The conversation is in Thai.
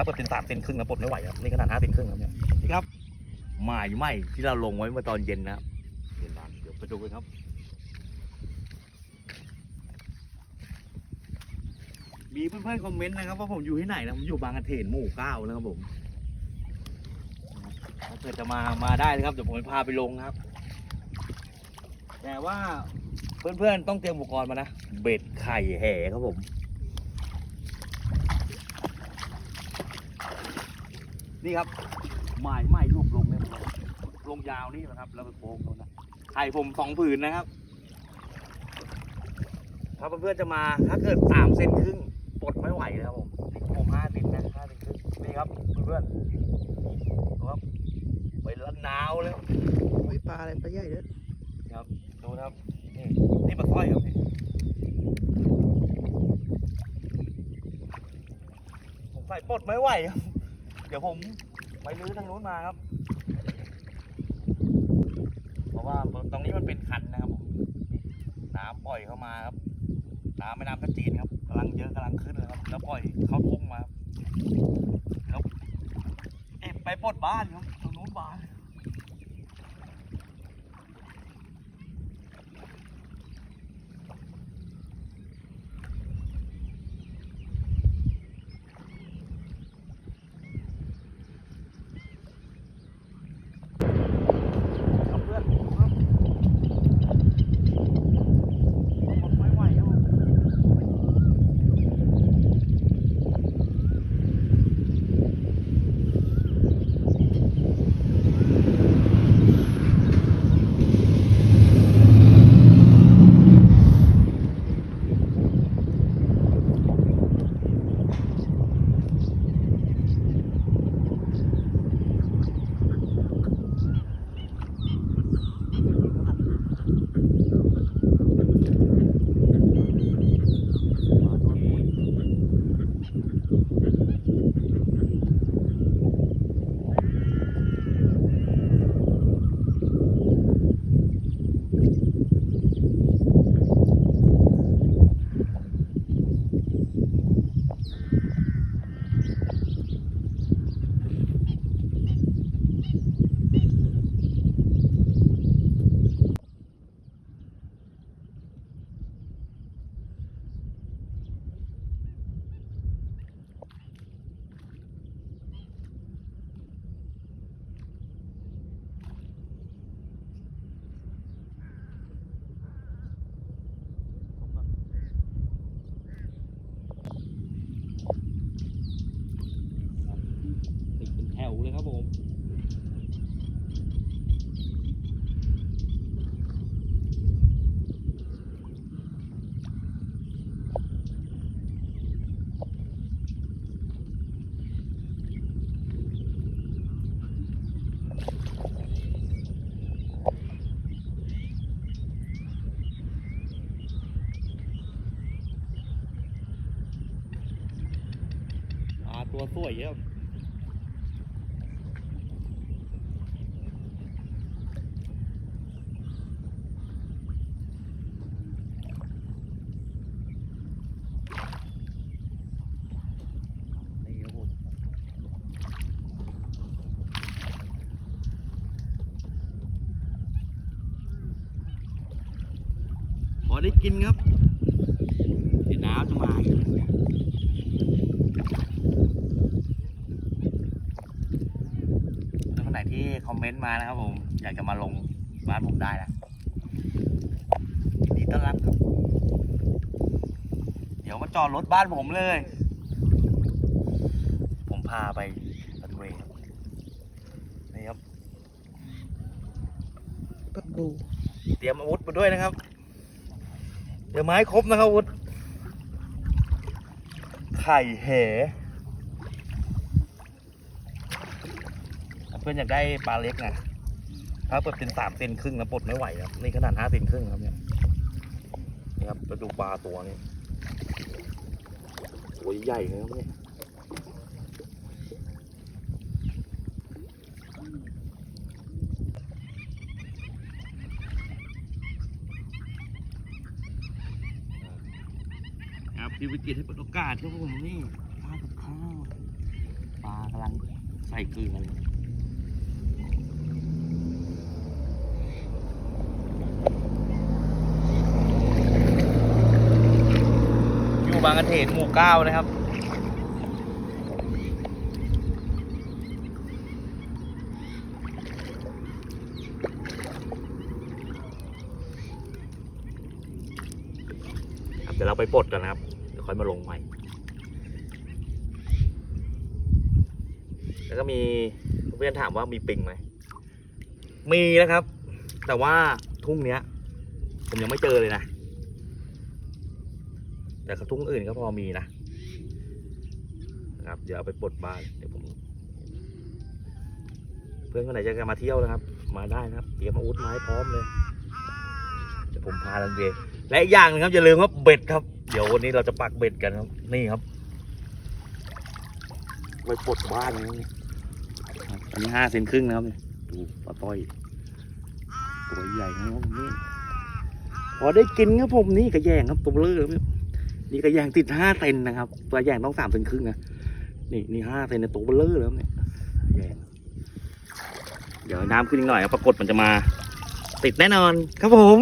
ถ้าเปิดเป็นสามเซนครึ่งนะปลดไม่ไหวครับนี่ขนาดห้าเซนครึ่งครับเนี่ยนี่ครับหมายไหมที่เราลงไว้เมื่อตอนเย็นนะครับเย็นนานเดี๋ยวไปดูกันครับมีเพื่อนๆคอมเมนต์นะครับว่าผมอยู่ที่ไหนนะผมอยู่บางกระเถนหมู่เก้านะครับผมถ้าเกิดจะมามาได้เลยครับเดี๋ยวผมจะพาไปลงครับ แต่ว่าเพื่อนๆต้องเตรียมอุปกรณ์มานะเบ็ดไข่แห่ครับผม นี่ครับหมายไหม้ลูกลงเนี่ยผมลงยาวนี่นะครับ แล้วไปโค้งโน่นนะไข่ผมสองผืนนะครับ ถ้าเพื่อนๆจะมาถ้าเกิดสามเซนครึ่งปลดไม่ไหวนะครับผมผมห้าเซนนะห้าเซนครึ่งนี่ครับเพื่อนๆดูครับไปละนาวแล้วโอ้ยปลาอะไรปลาใหญ่เด้อครับดูนะครับนี่นี่ปลาสร้อยครับนี่ผมใส่ปลดไม่ไหวครับ เดี๋ยวผมไปลื้อทางนู้นมาครับ เพราะว่าตรงนี้มันเป็นคันนะครับผมน้ำปล่อยเข้ามาครับน้ำแม่น้ำท่าจีนครับกำลังเยอะกำลังขึ้นเลยครับ แล้วปล่อยเข้าทุ่งมาครับแล้วเอ๊ะไปปลดบ้านครับตรงนู้นบ้าน วเลยครับผมตัวสวยเยอะนี่ครับผมพอ ได้กินครับเดี๋ยวน้ำจะมาอีกถ้าคนไหนที่คอมเมนต์มานะครับผม อยากจะมาลงบ้านผมได้นะยินดีต้อนรับครับ เดี๋ยวมาจอดรถบ้านผมเลย ผมพาไปรันเวย์นี่ครับปักบูเตรียมอาวุธมาด้วยนะครับ เดี๋ยวไม้ครบนะครับวุฒไข่แห่เพื่อนอยากได้ปลาเล็กนะถ้าเปิดเป็นสามเซนครึ่งนะปลดไม่ไหวครับนี่ขนาดห้าเซนครึ่งครับเนี่ยนี่ครับไปดูปลาตัวนี้ตัวใหญ่เลยครับเนี่ย ที่วิจิตให้เปิดโอกาสครับผมนี่ข้าวกับข้าวส่คืนมันอยู่บางกระเทนหมู่เก้านะครับเดี๋ยวเราไปปลดกันนะครับ ดี๋ยวค่อยมาลงใหม่ แล้วก็มีเพื่อนถามว่ามีปิงไหม มีนะครับ แต่ว่าทุ่งเนี้ย ผมยังไม่เจอเลยนะ แต่ก็ทุ่งอื่นก็พอมีนะ นะครับ เดี๋ยวเอาไปปลดบ้านเดี๋ยวผมเพื่อนคนไหนจะมาเที่ยวนะครับ มาได้นะครับ เตรียมอาวุธไม้พร้อมเลย เดี๋ยวผมพาลังเดและอีกอย่างหนึงครับอย่าลืมว่าเบ็ดครับ เดี๋ยววันนี้เราจะปักเบ็ดกันครับ นี่ครับไว้ปลดบ้านนะครับเนี่ยครับอันนี้ห้าเซนครึ่งนะครับเนี่ยดูปลาต้อยตัวใหญ่นะครับผมนี่พอได้กินครับผมนี่กระแยงครับตัวเบลอครับเนี่ยนี่กระแยงติดห้าเซนนะครับ ตัวแยงต้องสามเซนครึ่งนะนี่นี่ห้าเซนเนี่ยตัวเบลอแล้วเนี่ยกระแยงเดี๋ยวน้ำขึ้นอีกหน่อยครับปรากฏมันจะมา ติดแน่นอน ครับผม